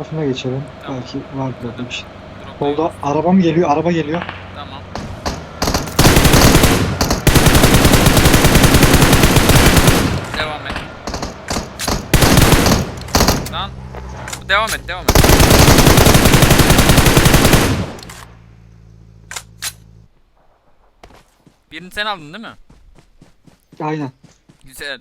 tarafına geçelim. Tamam. Belki var burada bir şey. Solda arabam geliyor, araba geliyor. Tamam. Devam et. Lan. Devam et, devam et. Birini sen aldın değil mi? Aynen. Güzel.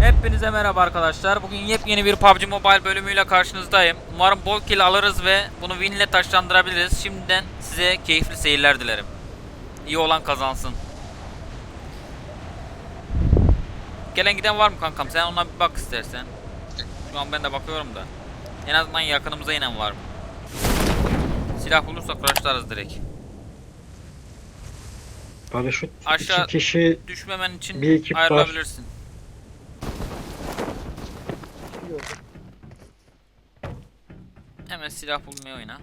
Hepinize merhaba arkadaşlar. Bugün yepyeni bir PUBG Mobile bölümüyle karşınızdayım. Umarım bol kill alırız ve bunu win ile taşlandırabiliriz. Şimdiden size keyifli seyirler dilerim. İyi olan kazansın. Gelen giden var mı kankam? Sen ona bir bak istersen. Şu an ben de bakıyorum da. En azından yakınımıza inen var mı? Silah bulursak rushlarız direkt. Paraşüt. Aşağı- İki kişi Düşmemen için Bir ekip var. ayrılabilirsin. Hemen silah bulmaya oyna.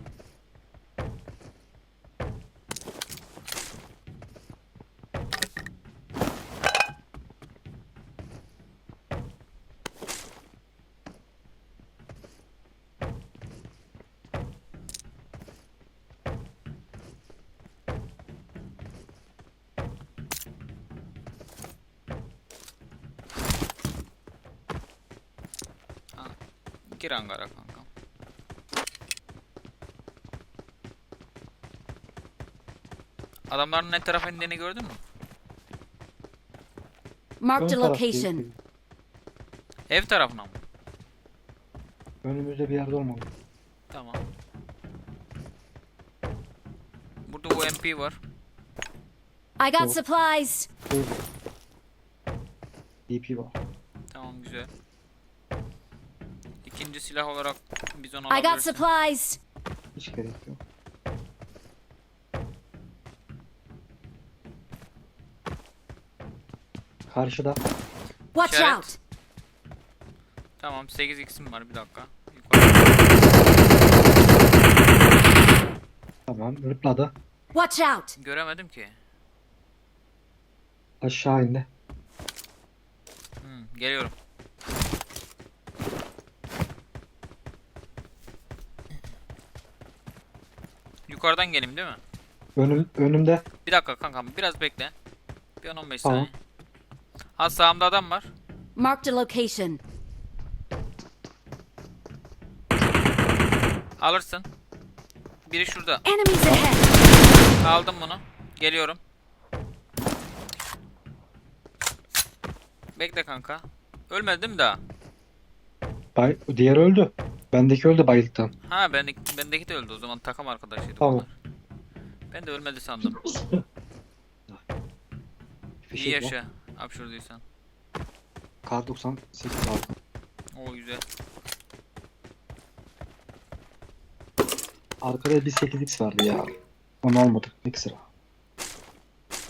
Gir hangara kanka. Adamların ne tarafa indiğini gördün mü? Marked ön a taraf location. değil. Ev tarafına mı? Önümüzde bir yerde olmalı. Tamam. Burada UMP var. I got supplies. Burada. DP var. Tamam güzel. İkinci silah olarak bizon I got alabilirsin. supplies. Hiç gerek yok. Karşıda. Watch İşaret. out. Tamam 8x'im var bir dakika. Tamam. Rıpladı. Watch out. Göremedim ki. Aşağı indi. Hmm, geliyorum. Yukarıdan geleyim değil mi? Önüm, önümde. Bir dakika kankam biraz bekle. Bir 10-15 Tamam. saniye. Ha sağımda adam var. Marked a location. Alırsın. Biri şurada. Enemies ahead. Aldım bunu. Geliyorum. Bekle kanka. Ölmedi değil mi daha? Bay, diğer öldü. Bendeki öldü bayıldıktan. Ha bendeki, bendeki de öldü o zaman takım arkadaşıydı Tamam. bunlar. Ben de ölmedi sandım. İyi Fişek var. yaşa. Hapşurduysan. Kar 98 aldım. O güzel. Arkada bir 8x vardı ya. Onu almadık ekstra.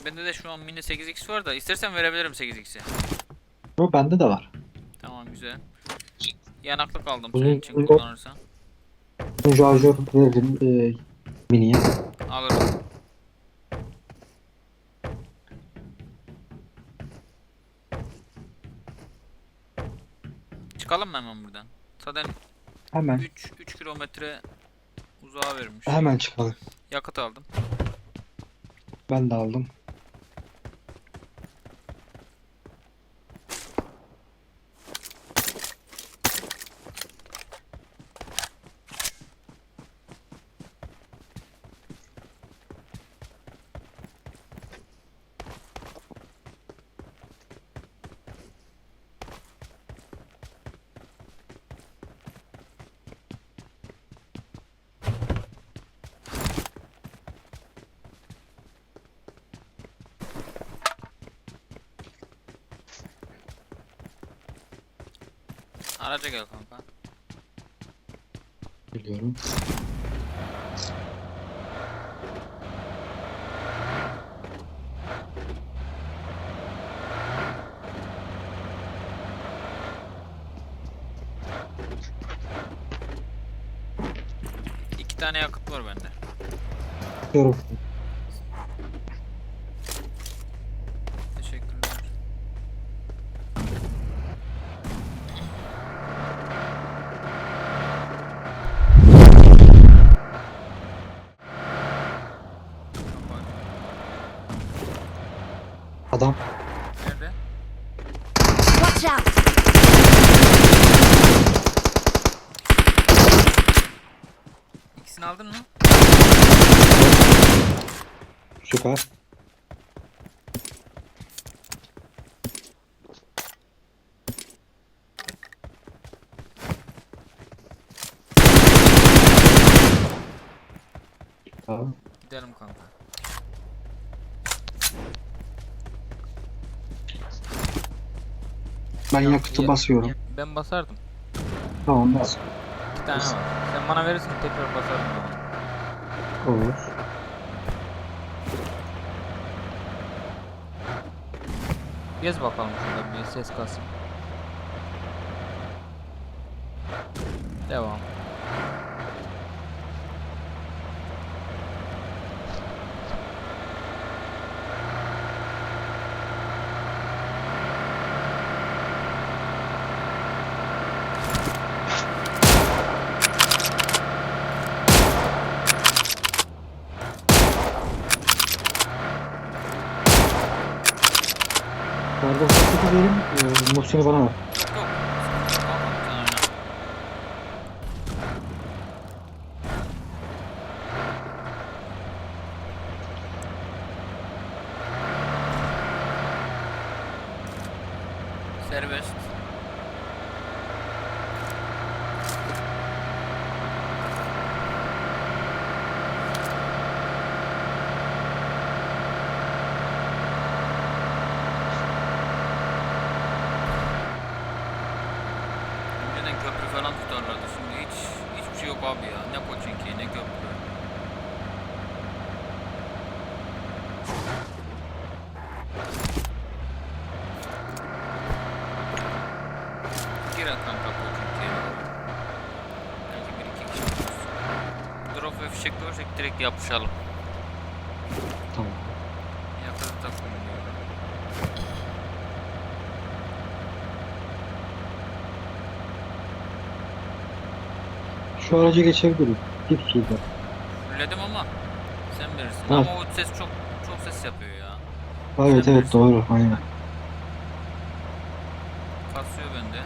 Bende de şu an mini 8x var da istersen verebilirim 8x'i. Yo bende de var. Tamam güzel. Yanaklık aldım Uzun- senin için uzun- kullanırsan. Şarjör verdim e, miniye. Alırım. Çıkalım mı hemen buradan? Zaten Hemen 3 3 kilometre uzağa vermiş. hemen çıkalım. Yakıt aldım. Ben de aldım. Araca gel kanka. Biliyorum. İki tane yakıt var bende. Biliyorum. Adam. Nerede? Watch out! İkisini aldın mı? Süper. Tamam. Gidelim kanka. Ben Yok, yakıtı ya- basıyorum. ya- Ben basardım. Tamam bas. Bir tane var. Sen bana verirsin tekrar basarım. Olur. Gez bakalım şurada bir ses kalsın. Muhsin'i bana ver. Yok yok. Sıkıntı yok kanka, sen oyna. Serbest. Önceden köprü falan tutarlardı. Şimdi hiç hiçbir şey yok abi ya. Ne Koçinki ne köprü. Giren kanka Koçinki'ye. Belki bir iki kişi oluruz. Drop ve fişek görsek direkt yapışalım. Tamam. Yakıtı takmayın diyorum. Şu araca geçebilirim. Git şurada. Fulledim ama sen bilirsin. Ha. Ama o ses çok çok ses yapıyor ya. Evet Sen evet bilirsin. doğru. Aynen. Kasıyor bende.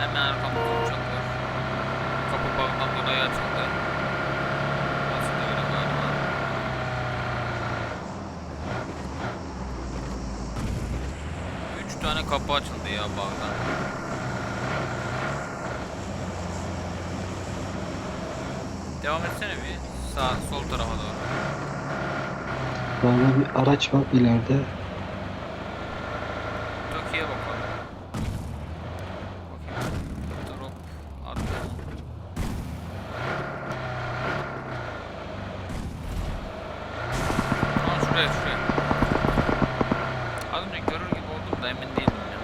Hemen arkamda uçak var. Kapı bağından dolayı açıldı. Nasıl da öyle galiba. Üç tane kapı açıldı ya bağdan. Devam etsene bir. Sağ, sol tarafa doğru. Valla bir araç var ileride. Toki'ye bakalım. Bakayım. Drop attı. Aa şuraya şuraya. Az önce görür gibi oldum da emin değilim ya.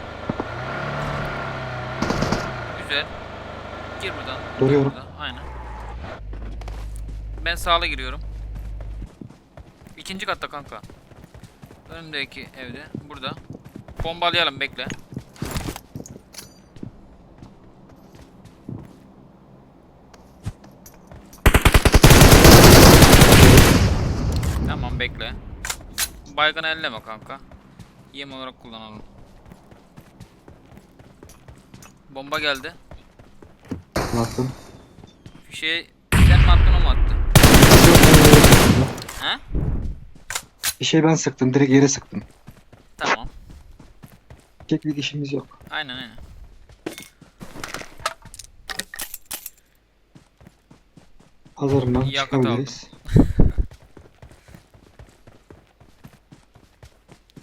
Güzel. Gir buradan. gir Duruyorum. buradan. Aynen. Ben sağla giriyorum. İkinci katta kanka. Önümdeki evde. Burada. Bombalayalım bekle. Tamam bekle. Baygın elleme kanka. Yem olarak kullanalım. Bomba geldi. Baktım. Fişeği sen mi attın o mu attı? He? Bir şey ben sıktım. Direkt yere sıktım. Tamam. Tek bir işimiz yok. Aynen aynen. Hazırım ben. Yakıt Çıkabiliriz.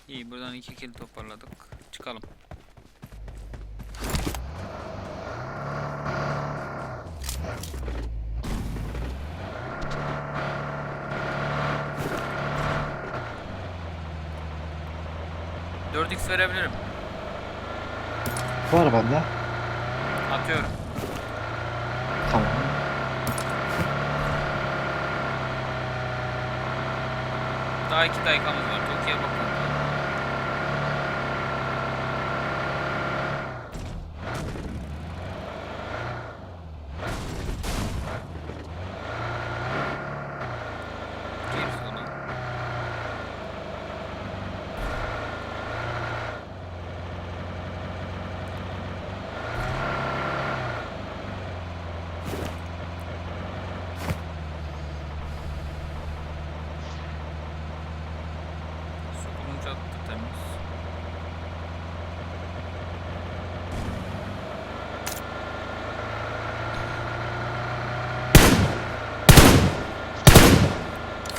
İyi buradan iki kill toparladık. Çıkalım. Verebilirim. Var bende. Atıyorum. Tamam. Daha iki dakikamız var. Tokyo'ya bakalım.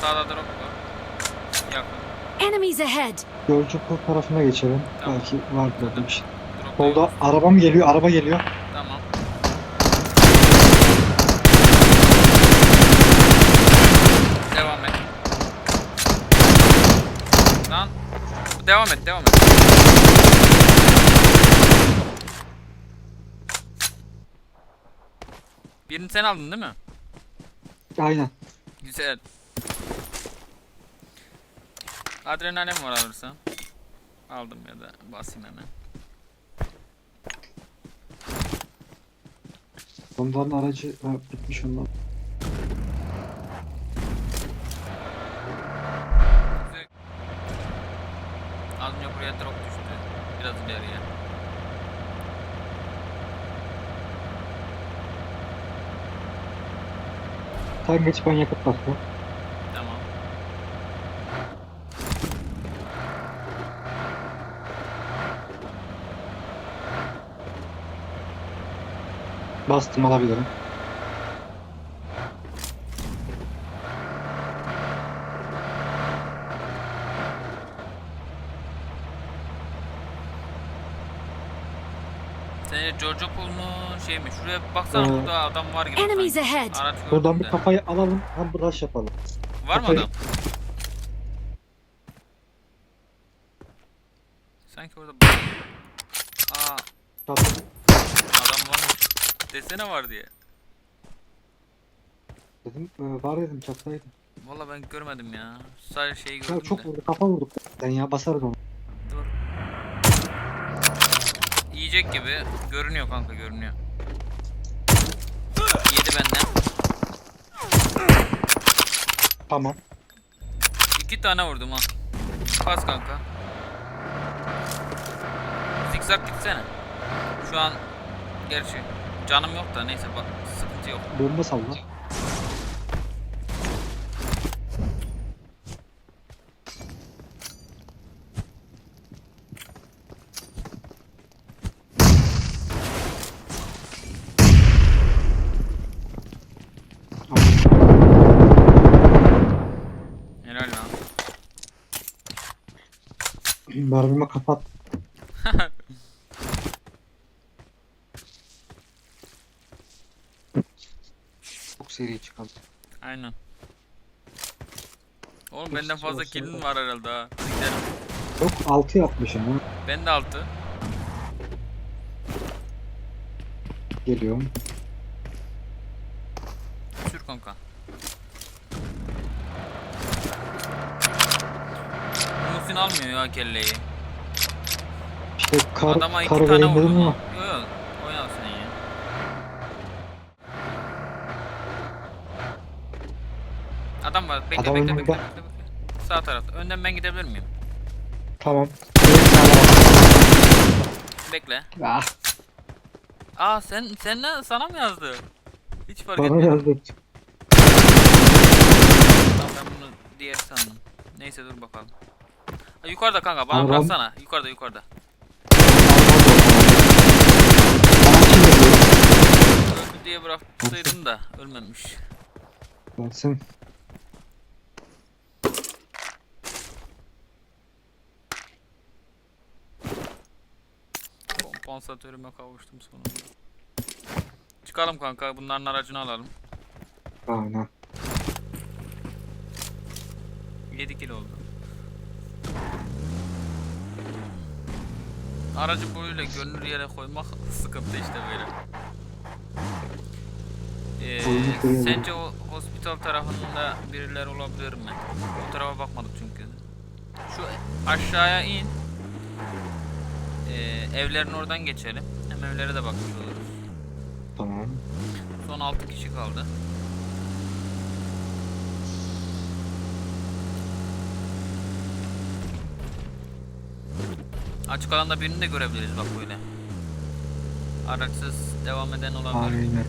Sağda drop var. Yakın. Enemies ahead! Yolcu kur tarafına geçelim. Tamam. Belki var burada bir şey. Solda arabam geliyor, araba geliyor. Tamam. Devam et. Lan. Devam et, devam et. Birini sen aldın değil mi? Aynen. Güzel. Adrenalin var alırsan. Aldım ya da basayım hemen. Onların aracı ha, bitmiş. Güzel. Az önce buraya drop düştü. Biraz ileriye. Sen geç ben yakıt bastım. Tamam. Bastım alabilirim. Sence Giorgio Pool mu şey mi? Şuraya bir baksana Ee, burada adam var gibi. Enemies sanki. ahead! Araç Buradan bir de. kafayı alalım. Hem brush yapalım. Var mı kafayı- adam? Sanki orada Aa Çatı. adam varmış. Desene var diye. Dedim, e, var dedim çattaydı. Valla ben görmedim ya. Sadece şeyi Ya gördüm çok de. vurdu, kafa vurduk. Sen ya basarız onu. Dur. Yiyecek gibi. Görünüyor kanka görünüyor. Yedi benden. Tamam. İki tane vurdum ha. Pas kanka. Zikzak gitsene. Şu an gerçi canım yok da neyse bak sıkıntı yok. Bomba salla. Helal lan. Kapat. Aynen. Oğlum benden fazla da. var herhalde ha. Hadi gidelim. Yok 6 yapmışım ha. Ben de altı. Geliyorum. Sür kanka. Muhsin almıyor ya kelleyi. İşte kar, Adama iki kar tane vurdum ama. ama. Yok yok. Oyna sen ya. Adam var. Bekle Adam bekle, bekle önümde. bekle bekle. Sağ tarafta. Önden ben gidebilir miyim? Tamam. Bekle. Ah, Aa sen sen ne sana mı yazdı? Hiç fark bana etmedim. yazdık. Tamam ben bunu diğer sandım. Neyse dur bakalım. Ha, yukarıda kanka bana Adam- bıraksana. Yukarıda yukarıda. Bana kim yazıyor? Öldü diye bıraktıydım da ölmemiş. Gelsin. Kompansatörüme kavuştum sonunda. Çıkalım kanka bunların aracını alalım. Aynen. 7 kilo oldu. Aracı böyle gönül yere koymak sıkıntı işte böyle. Ee, sence o hospital tarafında birileri olabilir mi? O tarafa bakmadık çünkü. Şu aşağıya in. Ee, evlerin oradan geçelim. Hem evlere de bakmış oluruz. Tamam. Son 6 kişi kaldı. Açık alanda birini de görebiliriz bak böyle. Araçsız devam eden olabilir. Aynen.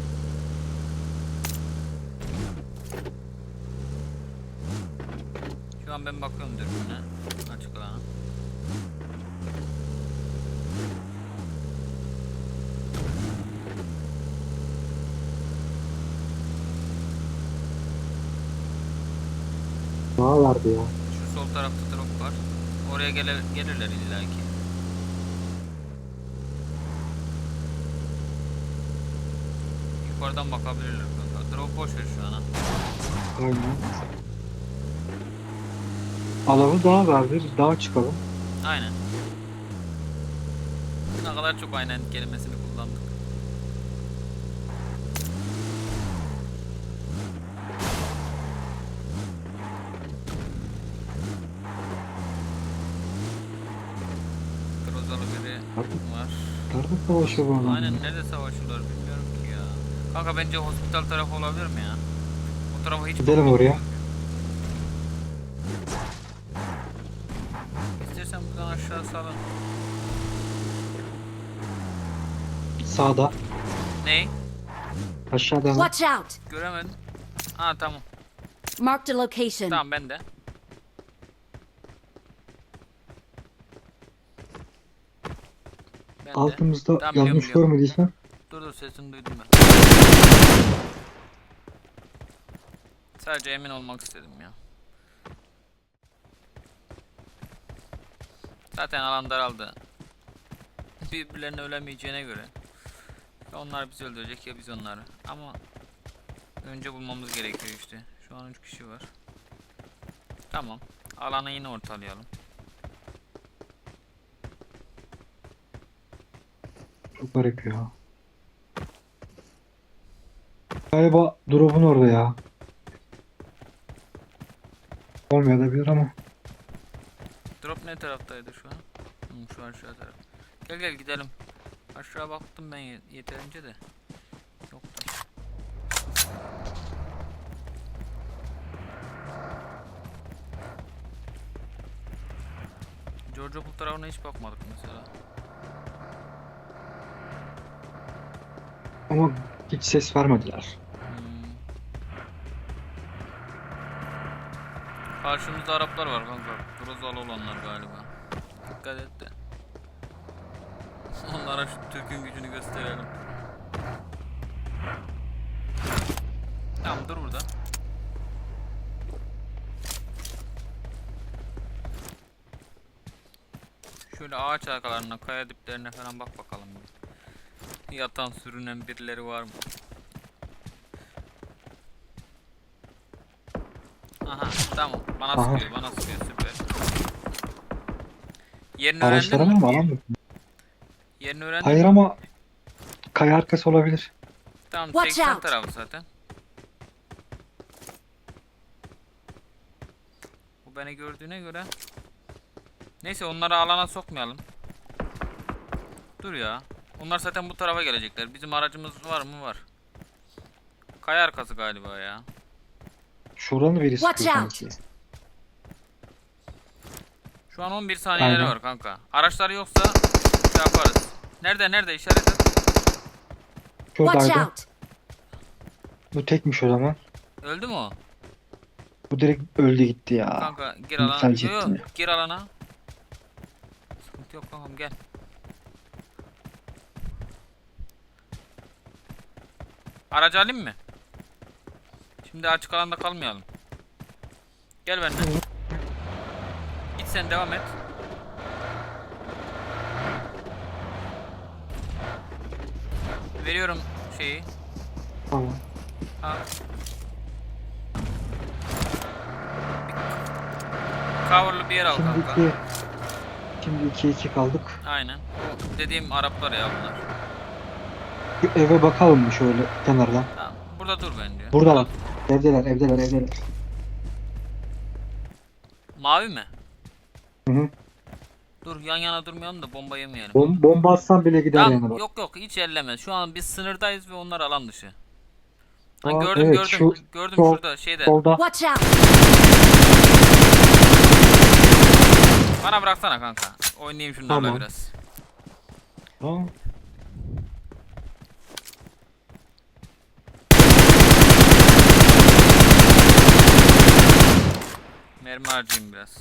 Şu an ben bakıyorum dürbüne. Açık vardı ya. Şu sol tarafta drop var. Oraya gele, gelirler illaki. Yukarıdan bakabilirler kanka. Drop boş ver şu an ha. Aynen. Alanı daha verdi. Daha çıkalım. Aynen. Ne kadar çok aynen kelimesini kullandık. Grozalı biri Artık var. Savaşıyor bu adam? Aynen nerede savaşıyorlar bilmiyorum ki ya. Kanka bence hospital tarafı olabilir mi ya? O tarafa hiç Gidelim oraya. İstersen buradan aşağı salın. Sağda. Ney? Aşağıda. Watch out! Göremedim. Ha tamam. Marked a location. Tamam ben de. Ben de. Altımızda Tamam, yanlış biliyorum, görmediysen. Dur dur sesini duydum ben. Sadece emin olmak istedim ya. Zaten alan daraldı. Birbirlerine ölemeyeceğine göre. Ya onlar bizi öldürecek ya biz onları. Ama önce bulmamız gerekiyor işte. Şu an 3 kişi var. Tamam. Alanı yine ortalayalım. Çok garip ya. Galiba drop'un orada ya. Olmayabilir ama. Drop ne taraftaydı şu an? Hı, şu aşağı taraf. Gel gel gidelim. Aşağı baktım ben ye- yeterince de. Yoktu. George Bull tarafına hiç bakmadık mesela. Ama hiç ses vermediler. Karşımızda Araplar var kanka. Grozalı olanlar galiba. Dikkat et de. Onlara şu Türk'ün gücünü gösterelim. Tamam dur burada. Şöyle ağaç arkalarına, kaya diplerine falan bak bakalım. Yatan sürünen birileri var mı? Aha tamam bana Aha. sıkıyor bana sıkıyor süper. Yerini öğrendin Araçlara mi? mı alan mı? Yerini öğrendin Hayır mi? ama kaya arkası olabilir. Tamam Watch 80 out. tarafı zaten. Bu beni gördüğüne göre. Neyse onları alana sokmayalım. Dur ya. Onlar zaten bu tarafa gelecekler. Bizim aracımız var mı? Var. Kaya arkası galiba ya. Şuranı biri Watch sıkıyor out. sanki. Şu an 11 saniyeleri Aynen. var kanka. Araçları yoksa şey yaparız. Nerede nerede işaret et. Watch Şuradaydı. out! Bu tekmiş o zaman. Öldü mü o? Bu direkt öldü gitti ya. Kanka gir alana. tercih Yo, yo, ettim ya. gir alana. Sıkıntı yok kankam gel. Aracı alayım mı? Şimdi açık alanda kalmayalım. Gel benimle. Git sen devam et. Veriyorum şeyi. Tamam. Ha. Coverlı bir yer al kanka. şimdi 2 2 kaldık. Aynen. Dediğim Araplar ya bunlar. Bir eve bakalım mı şöyle kenardan? Tamam. Burada dur bence. Buradalar. Evdeler, evdeler, evdeler. Mavi mi? Hı hı. Dur yan yana durmayalım da bomba yemeyelim. Bom bomba atsan bile gider Tamam, yani bak. yok yok hiç elleme. Şu an biz sınırdayız ve onlar alan dışı. Ha, Aa, gördüm evet, gördüm. şu gördüm sol- şurada şeyde. Solda. Watch out! Bana bıraksana kanka. Oynayayım şunlarla Tamam. biraz. Aa, Mermi harcayayım biraz.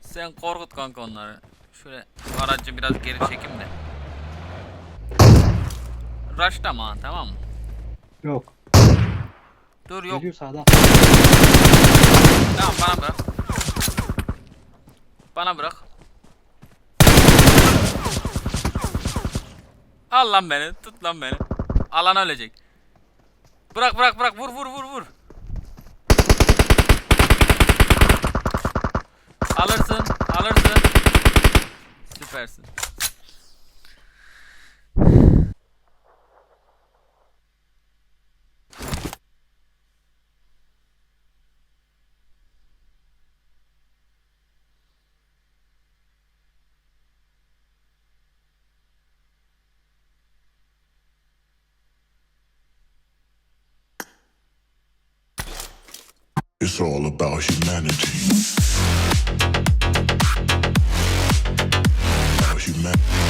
Sen korkut kanka onları. Şöyle aracı biraz geri çekim de. Rushlama tamam mı? Yok. Dur yok. Geliyor sağdan. Tamam bana bırak. Bana bırak. Al lan beni. Tut lan beni. Alan ölecek. Bırak bırak bırak. Vur vur vur vur. Alırsın. Alırsın. Süpersin. It's all about humanity. About humanity.